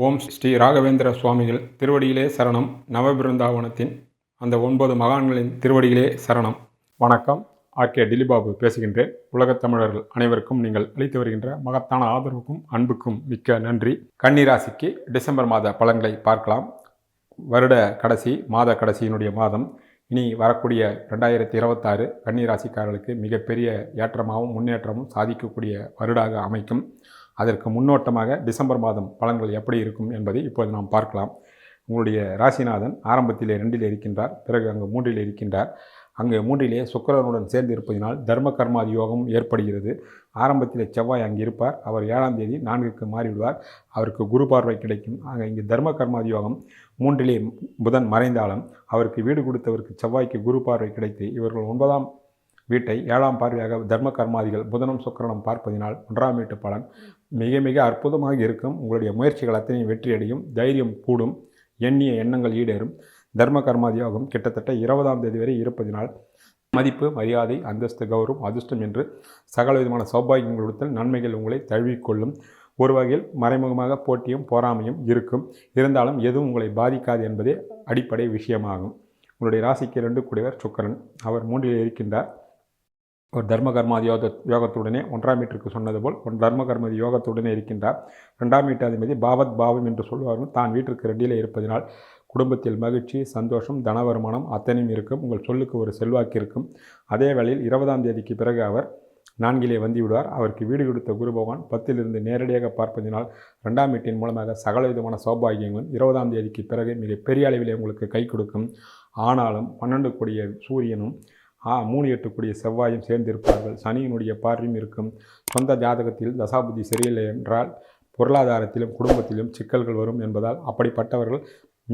ஓம் ஸ்ரீ ராகவேந்திர சுவாமிகள் திருவடியிலே சரணம். நவபிருந்தாவனத்தின் அந்த ஒன்பது மகான்களின் திருவடியிலே சரணம். வணக்கம். ஆர்கே டிலிபாபு பேசுகின்றேன். உலகத் தமிழர்கள் அனைவருக்கும் நீங்கள் அளித்து வருகின்ற மகத்தான ஆதரவுக்கும் அன்புக்கும் மிக்க நன்றி. கன்னிராசிக்கு டிசம்பர் மாத பலன்களை பார்க்கலாம். வருட கடைசி மாத கடைசியினுடைய மாதம். இனி வரக்கூடிய ரெண்டாயிரத்தி இருபத்தாறு கன்னிராசிக்காரர்களுக்கு மிகப்பெரிய ஏற்றமாகவும் முன்னேற்றமும் சாதிக்கக்கூடிய வருடாக அமைக்கும். அதற்கு முன்னோட்டமாக டிசம்பர் மாதம் பலன்கள் எப்படி இருக்கும் என்பதை இப்போது நாம் பார்க்கலாம். உங்களுடைய ராசிநாதன் ஆரம்பத்திலே ரெண்டில் இருக்கின்றார் பிறகு அங்கு மூன்றில் இருக்கின்றார். அங்கு மூன்றிலே சுக்கிரனுடன் சேர்ந்து இருப்பதினால் தர்ம கர்மாதி யோகம் ஏற்படுகிறது. ஆரம்பத்திலே செவ்வாய் அங்கு இருப்பார் அவர் ஏழாம் தேதி நான்குக்கு மாறிவிடுவார் அவருக்கு குரு பார்வை கிடைக்கும். ஆக இங்கு தர்ம கர்மாதி யோகம் மூன்றிலே புதன் மறைந்தாலும் அவருக்கு வீடு கொடுத்தவருக்கு செவ்வாய்க்கு குரு பார்வை கிடைத்து இவர்கள் ஒன்பதாம் வீட்டை ஏழாம் பார்வையாக தர்ம கர்மாதிகள் புதனும் சுக்கரனும் பார்ப்பதினால் ஒன்றாம் வீட்டு பலன் மிக மிக அற்புதமாக இருக்கும். உங்களுடைய முயற்சிகள் அத்தனையும் வெற்றியடையும். தைரியம் கூடும். எண்ணிய எண்ணங்கள் ஈடேறும். தர்ம கர்மாதியாகும் கிட்டத்தட்ட இருபதாம் தேதி வரை இருப்பதினால் மதிப்பு மரியாதை அந்தஸ்து கௌரவம் அதிர்ஷ்டம் என்று சகல விதமான சௌபாகியங்களுடன் நன்மைகள் உங்களை தழுவிக்கொள்ளும். ஒரு வகையில் மறைமுகமாக போட்டியும் போராமையும் இருக்கும். இருந்தாலும் எதுவும் உங்களை பாதிக்காது என்பதே அடிப்படை விஷயமாகும். உங்களுடைய ராசிக்கு இரண்டு கூடியவர் சுக்கரன். அவர் மூன்றில் இருக்கின்றார் ஒரு தர்ம கர்மாதி யோக யோகத்துடனே ஒன்றாம் மீட்டருக்கு சொன்னது போல் ஒரு தர்ம கர்மாதி யோகத்துடனே இருக்கின்றார். ரெண்டாம் மீட்டாதிபதி பாவத் பாவம் என்று சொல்வார்கள் தான் வீட்டிற்கு ரெடியில் இருப்பதினால் குடும்பத்தில் மகிழ்ச்சி சந்தோஷம் தன வருமானம் அத்தனையும் இருக்கும். உங்கள் சொல்லுக்கு ஒரு செல்வாக்கு இருக்கும். அதே வேளையில் இருபதாம் தேதிக்கு பிறகு அவர் நான்கிலே வந்துவிடுவார். அவருக்கு வீடு கொடுத்த குரு பகவான் பத்திலிருந்து நேரடியாக பார்ப்பதினால் ரெண்டாம் வீட்டின் மூலமாக சகல விதமான சௌபாகியங்களும் இருபதாம் தேதிக்கு பிறகு மிக பெரிய அளவிலே உங்களுக்கு கை கொடுக்கும். ஆனாலும் பன்னெண்டு கூடிய சூரியனும் ஆ மூணு எட்டுக்குடிய செவ்வாயும் சேர்ந்திருப்பார்கள். சனியினுடைய பார்வையும் இருக்கும். சொந்த ஜாதகத்தில் தசாபுத்தி சரியில்லை என்றால் பொருளாதாரத்திலும் குடும்பத்திலும் சிக்கல்கள் வரும் என்பதால் அப்படிப்பட்டவர்கள்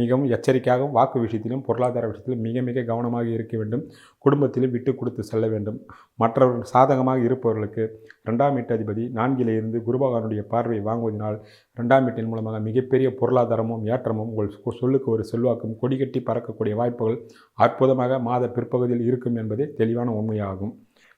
மிகவும் எச்சரிக்கையாகவும் வாக்கு விஷயத்திலும் பொருளாதார விஷயத்திலும் மிக மிக கவனமாக இருக்க வேண்டும். குடும்பத்திலும் விட்டு கொடுத்து செல்ல வேண்டும். மற்றவர்கள் சாதகமாக இருப்பவர்களுக்கு ரெண்டாம் வீட்டதிபதி நான்கிலே இருந்து குருபகவானுடைய பார்வையை வாங்குவதனால் ரெண்டாம் வீட்டின் மூலமாக மிகப்பெரிய பொருளாதாரமும் ஏற்றமும் உங்கள் சொல்லுக்கு ஒரு செல்வாக்கும் கொடிகட்டி பறக்கக்கூடிய வாய்ப்புகள் அற்புதமாக மாத பிற்பகுதியில் இருக்கும் என்பதே தெளிவான உண்மையாகும்.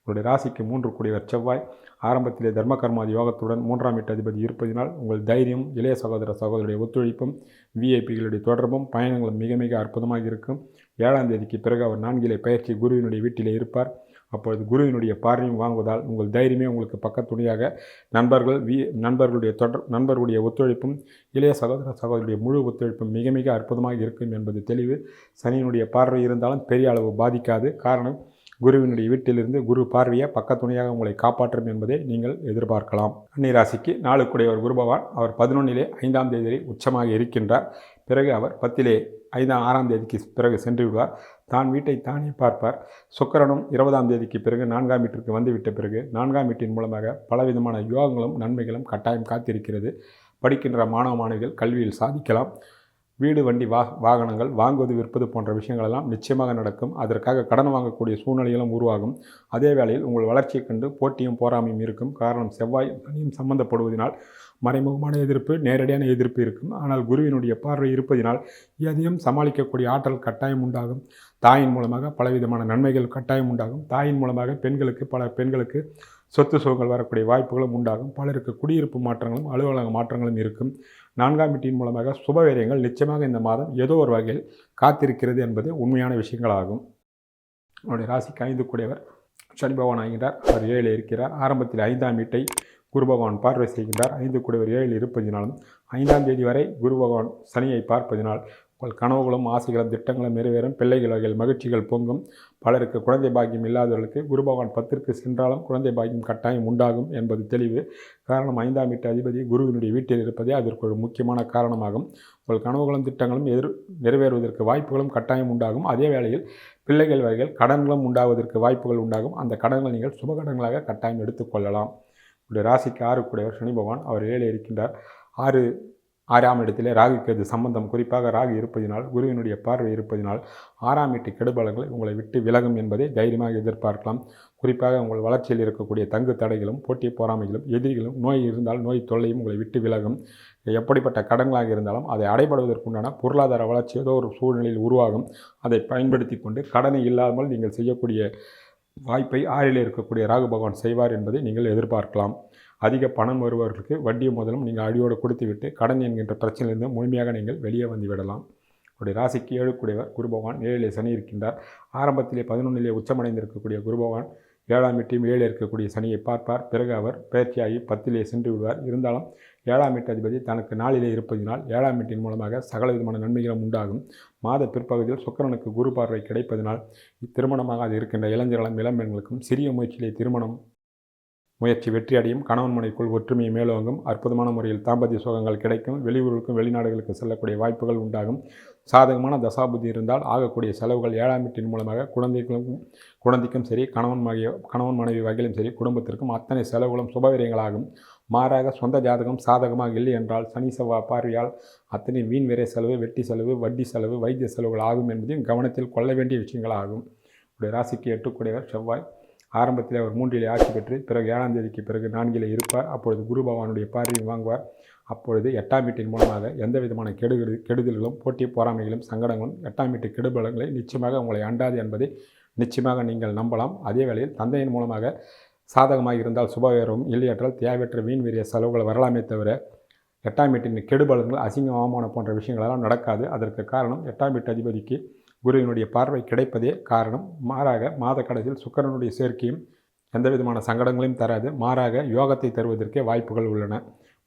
உங்களுடைய ராசிக்கு மூன்று கூடியவர் செவ்வாய் ஆரம்பத்திலே தர்மகர்மாதி யோகத்துடன் மூன்றாம் வீட்டு அதிபதி இருப்பதினால் உங்கள் தைரியம் இளைய சகோதர சகோதரியுடைய ஒத்துழைப்பும் விஐபிகளுடைய தொடர்பும் பயணங்களும் மிக மிக அற்புதமாக இருக்கும். ஏழாம் தேதிக்கு பிறகு அவர் நான்கிலே பயிற்சி குருவினுடைய வீட்டிலே இருப்பார். அப்பொழுது குருவினுடைய பார்வையும் வாங்குவதால் உங்கள் தைரியமே உங்களுக்கு பக்கத்துணையாக நண்பர்கள் வி நண்பர்களுடைய தொடர் நண்பர்களுடைய ஒத்துழைப்பும் இளைய சகோதர சகோதரியுடைய முழு ஒத்துழைப்பும் மிக மிக அற்புதமாக இருக்கும் என்பது தெளிவு. சனியினுடைய பார்வை இருந்தாலும் பெரிய அளவு பாதிக்காது. காரணம் குருவினுடைய வீட்டிலிருந்து குரு பார்வையை பக்கத்துணையாக உங்களை காப்பாற்றும் என்பதை நீங்கள் எதிர்பார்க்கலாம். கன்னிராசிக்கு நாளுக்குடையவர் குருபவான் அவர் பதினொன்னிலே ஐந்தாம் தேதி உச்சமாக இருக்கின்றார். பிறகு அவர் பத்திலே ஐந்தாம் ஆறாம் தேதிக்கு பிறகு சென்று விடுவார். தான் வீட்டை தானே பார்ப்பார். சுக்கரனும் இருபதாம் தேதிக்கு பிறகு நான்காம் வீட்டிற்கு வந்துவிட்ட பிறகு நான்காம் வீட்டின் மூலமாக பலவிதமான யோகங்களும் நன்மைகளும் கட்டாயம் காத்திருக்கிறது. படிக்கின்ற மாணவ மாணவிகள் கல்வியில் சாதிக்கலாம். வீடு வண்டி வா வாகனங்கள் வாங்குவது விற்பது போன்ற விஷயங்களெல்லாம் நிச்சயமாக நடக்கும். அதற்காக கடன் வாங்கக்கூடிய சூழ்நிலைகளும் உருவாகும். அதே வேளையில் உங்கள் வளர்ச்சியை கண்டு போட்டியும் போராமையும் இருக்கும். காரணம் செவ்வாய் சனியும் சம்பந்தப்படுவதனால் மறைமுகமான எதிர்ப்பு நேரடியான எதிர்ப்பு இருக்கும். ஆனால் குருவினுடைய பார்வை இருப்பதினால் எதையும் சமாளிக்கக்கூடிய ஆற்றல் கட்டாயம் உண்டாகும். தாயின் மூலமாக பலவிதமான நன்மைகள் கட்டாயம் உண்டாகும். தாயின் மூலமாக பெண்களுக்கு பல பெண்களுக்கு சொத்து சுகங்கள் வரக்கூடிய வாய்ப்புகளும் உண்டாகும். பலருக்கு குடியிருப்பு மாற்றங்களும் அலுவலக மாற்றங்களும் இருக்கும். நான்காம் வீட்டின் மூலமாக சுபவேரியங்கள் நிச்சயமாக இந்த மாதம் ஏதோ ஒரு வகையில் காத்திருக்கிறது என்பது உண்மையான விஷயங்களாகும். அவருடைய ராசிக்கு ஐந்து கூடியவர். சனி பகவான் ஆகின்றார். அவர் ஏழில் இருக்கிறார். ஆரம்பத்தில் ஐந்தாம் வீட்டை குரு பகவான் பார்வை செய்கின்றார். ஐந்து கூடியவர் ஏழில் இருப்பதினாலும் ஐந்தாம் தேதி வரை குரு பகவான் சனியை பார்ப்பதினால் உங்கள் கனவுகளும் ஆசைகளும் திட்டங்களும் நிறைவேறும். பிள்ளைகள் வகையில் மகிழ்ச்சிகள் பொங்கும். பலருக்கு குழந்தை பாக்கியம் இல்லாதவர்களுக்கு குருபகவான் பத்திற்கு சென்றாலும் குழந்தை பாக்கியம் கட்டாயம் உண்டாகும் என்பது தெளிவு. காரணம் ஐந்தாம் வீட்டு அதிபதி குருவினுடைய வீட்டில் இருப்பதே அதற்கு ஒரு முக்கியமான காரணமாகும். உங்கள் கனவுகளும் திட்டங்களும் எதிர் நிறைவேறுவதற்கு வாய்ப்புகளும் கட்டாயம் உண்டாகும். அதே வேளையில் பிள்ளைகள் வகைகள் கடன்களும் உண்டாவதற்கு வாய்ப்புகள் உண்டாகும். அந்த கடன்களை நீங்கள் சுபகடன்களாக கட்டாயம் எடுத்துக்கொள்ளலாம் உங்களுடைய ராசிக்கு ஆறு கூடியவர் சனி பகவான். அவர் ஏழை இருக்கின்றார். ஆறு ஆறாம் இடத்திலே ராகுக்கு அது சம்பந்தம். குறிப்பாக ராகு இருப்பதினால் குருவினுடைய பார்வை இருப்பதினால் ஆறாம் வீட்டு கெடுபலங்கள் உங்களை விட்டு விலகும் என்பதை தைரியமாக எதிர்பார்க்கலாம். குறிப்பாக உங்கள் வளர்ச்சியில் இருக்கக்கூடிய தங்கு தடைகளும் போட்டி போராமைகளும் எதிரிகளும் நோய் இருந்தால் நோய் தொல்லையும் உங்களை விட்டு விலகும். எப்படிப்பட்ட கடன்களாக இருந்தாலும் அதை அடைபடுவதற்குண்டான பொருளாதார வளர்ச்சி ஏதோ ஒரு சூழ்நிலையில் உருவாகும். அதை பயன்படுத்தி கொண்டு கடனை இல்லாமல் நீங்கள் செய்யக்கூடிய வாய்ப்பை ஆறில் இருக்கக்கூடிய ராகு பகவான் செய்வார் என்பதை நீங்கள் எதிர்பார்க்கலாம். அதிக பணம் வருபவர்களுக்கு வட்டியை முதலும் நீங்கள் அடியோடு கொடுத்துவிட்டு கடன் என்கின்ற பிரச்சனையிலிருந்து முழுமையாக நீங்கள் வெளியே வந்து விடலாம். உடைய ராசிக்கு ஏழுக்குடையவர் குரு பகவான் ஏழிலே சனி இருக்கின்றார். ஆரம்பத்திலே பதினொன்றிலே உச்சமடைந்திருக்கக்கூடிய குரு பகவான் ஏழாம் எட்டையும் ஏழு இருக்கக்கூடிய சனியை பார்ப்பார். பிறகு அவர் பயிற்சியாகி பத்திலே சென்று விடுவார். இருந்தாலும் ஏழாம் எட்டு அதிபதி தனக்கு நாளிலே இருப்பதினால் ஏழாம் எட்டின் மூலமாக சகல விதமான நன்மைகளும் உண்டாகும். மாத பிற்பகுதியில் சுக்கரனுக்கு குரு பார்வை கிடைப்பதனால் திருமணமாக அது இருக்கின்ற இளைஞர்களும் இளம்பெண்களுக்கும் சிறிய முயற்சியிலே திருமணம் முயற்சி வெற்றியடையும் கணவன் மனைக்குள் ஒற்றுமையை மேலோங்கும். அற்புதமான முறையில் தாம்பத்திய சுகங்கள் கிடைக்கும். வெளியூர்களுக்கும் வெளிநாடுகளுக்கு செல்லக்கூடிய வாய்ப்புகள் உண்டாகும். சாதகமான தசாபுத்தி இருந்தால் ஆகக்கூடிய செலவுகள் ஏழாம் வீட்டின் மூலமாக குழந்தைகளுக்கும் குழந்தைக்கும் சரி கணவன் மனைவி கணவன் மனைவி வகையிலும் சரி குடும்பத்திற்கும் அத்தனை செலவுகளும் சுபவிரியங்களாகும். மாறாக சொந்த ஜாதகம் சாதகமாக இல்லை என்றால் சனி செவ்வாய் பார்வையால் அத்தனை வீண் விரை செலவு வெட்டி செலவு வட்டி செலவு வைத்திய செலவுகள் ஆகும் என்பதையும் கவனத்தில் கொள்ள வேண்டிய விஷயங்களாகும். உடைய ராசிக்கு எட்டுக்கூடியவர் செவ்வாய். ஆரம்பத்தில் அவர் மூன்றிலே ஆட்சி பெற்று பிறகு ஏழாம் தேதிக்கு பிறகு நான்கிலே இருப்பார். அப்பொழுது குரு பகவானுடைய பார்வையை வாங்குவார். அப்பொழுது எட்டாம் வீட்டின் மூலமாக எந்த விதமான கெடுகெடு கெடுதல்களும் போட்டி போராமைகளும் சங்கடங்களும் எட்டாம் வீட்டு கெடுபலங்களை நிச்சயமாக உங்களை அண்டாது என்பதை நிச்சயமாக நீங்கள் நம்பலாம். அதே வேளையில் தந்தையின் மூலமாக சாதகமாக இருந்தால் சுபவேரம் இல்லையற்றால் தேவையற்ற வீண் வீரிய செலவுகள் வரலாமே தவிர எட்டாம் வீட்டின் கெடுபலங்கள் அசிங்க அவமானம் போன்ற விஷயங்களெல்லாம் நடக்காது. அதற்கு காரணம் எட்டாம் வீட்டு அதிபதிக்கு குருவினுடைய பார்வை கிடைப்பதே காரணம். மாறாக மாத கடைசியில் சுக்கரனுடைய சேர்க்கையும் எந்த விதமான சங்கடங்களையும் தராது. மாறாக யோகத்தை தருவதற்கே வாய்ப்புகள் உள்ளன.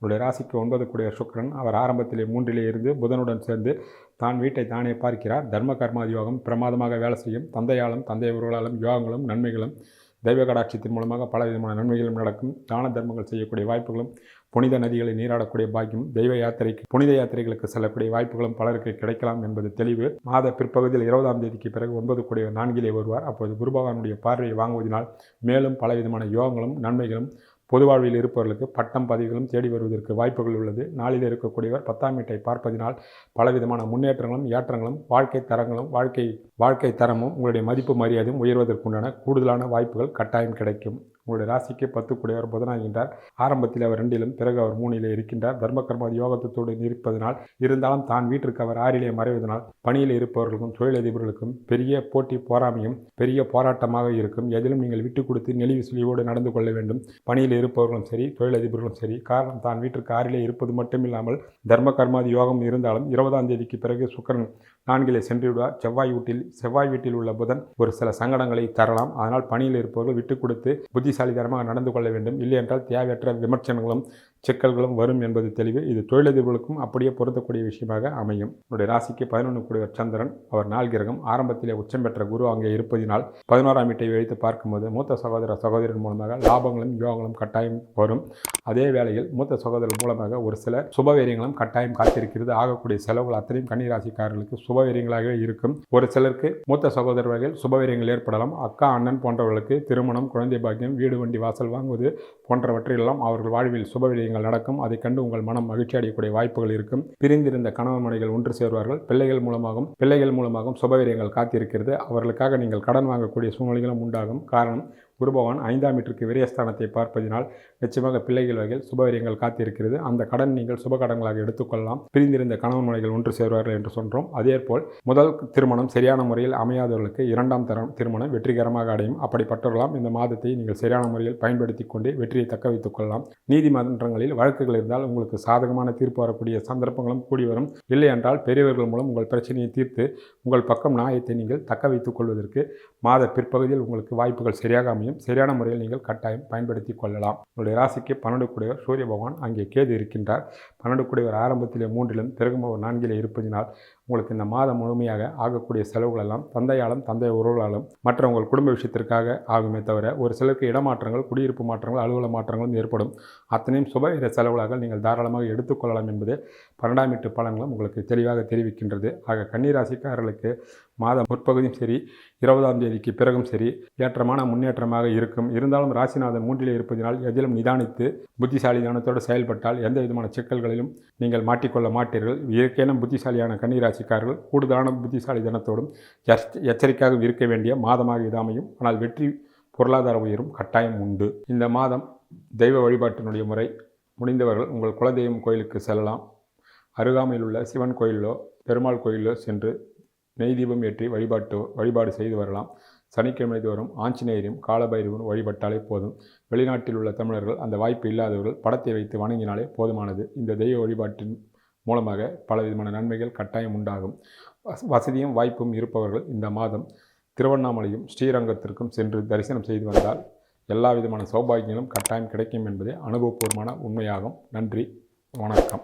உங்களுடைய ராசிக்கு ஒன்பது கூடிய சுக்கரன் அவர் ஆரம்பத்திலே மூன்றிலே இருந்து புதனுடன் சேர்ந்து தான் வீட்டை தானே பார்க்கிறார். தர்ம கர்மாதி யோகம் பிரமாதமாக வேலை செய்யும். தந்தையாலும் தந்தை உருவாலும் யோகங்களும் நன்மைகளும் தெய்வ கடாட்சியத்தின் மூலமாக பல விதமான நன்மைகளும் நடக்கும். தான தர்மங்கள் செய்யக்கூடிய வாய்ப்புகளும் புனித நதிகளை நீராடக்கூடிய பாக்கியம் தெய்வ யாத்திரைக்கு புனித யாத்திரைகளுக்கு செல்லக்கூடிய வாய்ப்புகளும் பலருக்கு கிடைக்கலாம் என்பது தெளிவு. மாத பிற்பகுதியில் இருபதாம் தேதிக்கு பிறகு ஒன்பது கூடிய நான்கிலே வருவார். அப்போது குருபகவானுடைய பார்வையை வாங்குவதனால் மேலும் பல விதமான யோகங்களும் நன்மைகளும் பொது வாழ்வில் இருப்பவர்களுக்கு பட்டம் பதவிகளும் தேடி வருவதற்கு வாய்ப்புகள் உள்ளது. நாளில் இருக்கக்கூடியவர் பத்தாம் வீட்டை பார்ப்பதினால் பலவிதமான முன்னேற்றங்களும் ஏற்றங்களும் வாழ்க்கை தரங்களும் வாழ்க்கை வாழ்க்கை தரமும் உங்களுடைய மதிப்பு மரியாதையும் உயர்வதற்குண்டான கூடுதலான வாய்ப்புகள் கட்டாயம் கிடைக்கும். உங்களுடைய ராசிக்கு பத்து கூடியவர் புதனாகின்றார். ஆரம்பத்தில் அவர் ரெண்டிலும் பிறகு அவர் மூணிலே இருக்கின்றார். தர்மகர்மாதி யோகத்தோடு இருப்பதனால் இருந்தாலும் தான் வீட்டிற்கு அவர் ஆறிலே மறைவதனால் பணியில் இருப்பவர்களுக்கும் தொழிலதிபர்களுக்கும் பெரிய போட்டி போராமையும் பெரிய போராட்டமாக இருக்கும். எதிலும் நீங்கள் விட்டு கொடுத்து நெளிவு சுழிவோடு நடந்து கொள்ள வேண்டும். பணியில் இருப்பவர்களும் சரி தொழிலதிபர்களும் சரி காரணம் தான் வீட்டிற்கு ஆறிலே இருப்பது மட்டுமில்லாமல் தர்ம கர்மாதி யோகம் இருந்தாலும் இருபதாம் தேதிக்கு பிறகு சுக்கரன் நான்கிலே சென்று விடுவார் செவ்வாய் வீட்டில் செவ்வாய் வீட்டில் உள்ள புதன் ஒரு சில சங்கடங்களை தரலாம். அதனால் பணியில் இருப்பவர்கள் விட்டு கொடுத்து புத்திசாலிதனமாக நடந்து கொள்ள வேண்டும். இல்லை என்றால் தேவையற்ற விமர்சனங்களும் சிக்கல்களும் வரும் என்பது தெளிவு. இது தொழிலதிபர்களுக்கும் அப்படியே பொருந்தக்கூடிய விஷயமாக அமையும். உங்களுடைய ராசிக்கு பதினொன்று கூடியவர் சந்திரன் அவர் நாள் கிரகம் ஆரம்பத்திலே உச்சம் பெற்ற குரு அங்கே இருப்பதினால் பதினோராம் வீட்டை வைத்து பார்க்கும்போது மூத்த சகோதர சகோதரின் மூலமாக லாபங்களும் யோகங்களும் கட்டாயம் வரும். அதே வேளையில் மூத்த சகோதரர் மூலமாக ஒரு சில சுபவீரியங்களும் கட்டாயம் காத்திருக்கிறது. ஆகக்கூடிய செலவுகள் அத்தனையும் கன்னிராசிக்காரர்களுக்கு சுபவீரியங்களாகவே இருக்கும். ஒரு சிலருக்கு மூத்த சகோதரர் வகையில் சுபவீரியங்கள் ஏற்படலாம். அக்கா அண்ணன் போன்றவர்களுக்கு திருமணம் குழந்தை பாக்கியம் வீடு வண்டி வாசல் வாங்குவது போன்றவற்றையெல்லாம் அவர்கள் வாழ்வில் சுபவீரியங்கள் நடக்கும். அதை கண்டு உங்கள் மனம் மகிழ்ச்சி அடையக்கூடிய வாய்ப்புகள் இருக்கும். பிரிந்திருந்த கணவன் மனைகள் ஒன்று சேர்வார்கள். பிள்ளைகள் மூலமாகவும் பிள்ளைகள் மூலமாகவும் சுபவீரியங்கள் காத்திருக்கிறது. அவர்களுக்காக நீங்கள் கடன் வாங்கக்கூடிய சூழ்நிலைகளும் உண்டாகும். காரணம் குருபகவான் ஐந்தாம் வீட்டிற்கு விரயஸ்தானத்தை பார்ப்பதினால் நிச்சயமாக பிள்ளைகள் வகையில் சுபவரியங்கள் காத்திருக்கிறது. அந்த கடன் நீங்கள் சுப கடன்களாக எடுத்துக்கொள்ளலாம். பிரிந்திருந்த கணவன் மனைகள் ஒன்று சேர்வார்கள் என்று சொன்னோம். அதேபோல் முதல் திருமணம் சரியான முறையில் அமையாதவர்களுக்கு இரண்டாம் தரம் திருமணம் வெற்றிகரமாக அடையும். அப்படிப்பட்டவர்களாம் இந்த மாதத்தை நீங்கள் சரியான முறையில் பயன்படுத்தி கொண்டு வெற்றியை தக்க வைத்துக் கொள்ளலாம். நீதிமன்றங்களில் வழக்குகள் இருந்தால் உங்களுக்கு சாதகமான தீர்ப்பு வரக்கூடிய சந்தர்ப்பங்களும் கூடி வரும். இல்லை என்றால் பெரியவர்கள் மூலம் உங்கள் பிரச்சனையை தீர்த்து உங்கள் பக்கம் நியாயத்தை நீங்கள் தக்க வைத்துக் கொள்வதற்கு மாத பிற்பகுதியில் உங்களுக்கு வாய்ப்புகள் சரியாக அமையும். சரியான முறையில் நீங்கள் கட்டாயம் பயன்படுத்தி கொள்ளலாம். உங்களுடைய ராசிக்கு பன்னெண்டு கூடியவர் சூரிய பகவான். அங்கே கேது இருக்கின்றார். பன்னெண்டு கூடியவர் ஆரம்பத்திலே மூன்றிலும் பிறகும் அவர் நான்கிலே இருப்பதினால் உங்களுக்கு இந்த மாதம் முழுமையாக ஆகக்கூடிய செலவுகளெல்லாம் தந்தையாலும் தந்தை உறவுகளாலும் மற்ற உங்கள் குடும்ப விஷயத்திற்காக ஆகுமே தவிர ஒரு சிலருக்கு இடமாற்றங்கள் குடியிருப்பு மாற்றங்கள் அலுவலக மாற்றங்களும் ஏற்படும். அத்தனையும் சுப செலவுகளாக நீங்கள் தாராளமாக எடுத்துக்கொள்ளலாம் என்பது பன்னெண்டாம் வீட்டு பலன்களும் உங்களுக்கு தெளிவாக தெரிவிக்கின்றது. ஆக கன்னிராசிக்காரர்களுக்கு மாதம் முற்பகுதியும் சரி இருபதாம் தேதிக்கு பிறகும் சரி ஏற்றமான முன்னேற்றமாக இருக்கும். இருந்தாலும் ராசிநாதன் மூன்றிலே இருப்பதினால் எதிலும் நிதானித்து புத்திசாலித்தனத்தோடு செயல்பட்டால் எந்த விதமான சிக்கல்களிலும் நீங்கள் மாட்டிக்கொள்ள மாட்டீர்கள். இயற்கையான புத்திசாலியான கன்னிராசிக்காரர்கள் கூடுதலான புத்திசாலி தினத்தோடும் எச்சரிக்கையாக இருக்க வேண்டிய மாதமாக இது அமையும். ஆனால் வெற்றி பொருளாதார உயரும் கட்டாயம் உண்டு. இந்த மாதம் தெய்வ வழிபாட்டினுடைய முறை முடிந்தவர்கள் உங்கள் குலதெய்வம் கோயிலுக்கு செல்லலாம். அருகாமையில் உள்ள சிவன் கோயிலோ பெருமாள் கோயிலோ சென்று நெய் தீபம் ஏற்றி வழிபாட்டு வழிபாடு செய்து வரலாம். சனிக்கிழமை தோறும் ஆஞ்சநேயரும் காலபைரவன் வழிபட்டாலே போதும். வெளிநாட்டில் உள்ள தமிழர்கள் அந்த வாய்ப்பு இல்லாதவர்கள் படத்தை வைத்து வணங்கினாலே போதுமானது. இந்த தெய்வ வழிபாட்டின் மூலமாக பலவிதமான நன்மைகள் கட்டாயம் உண்டாகும். வச- வசதியும் வாய்ப்பும் இருப்பவர்கள் இந்த மாதம் திருவண்ணாமலையும் ஸ்ரீரங்கத்திற்கும் சென்று தரிசனம் செய்து வந்தால் எல்லா விதமான சௌபாகியங்களும் கட்டாயம் கிடைக்கும் என்பதே அனுபவபூர்வமான உண்மையாகும். நன்றி. வணக்கம்.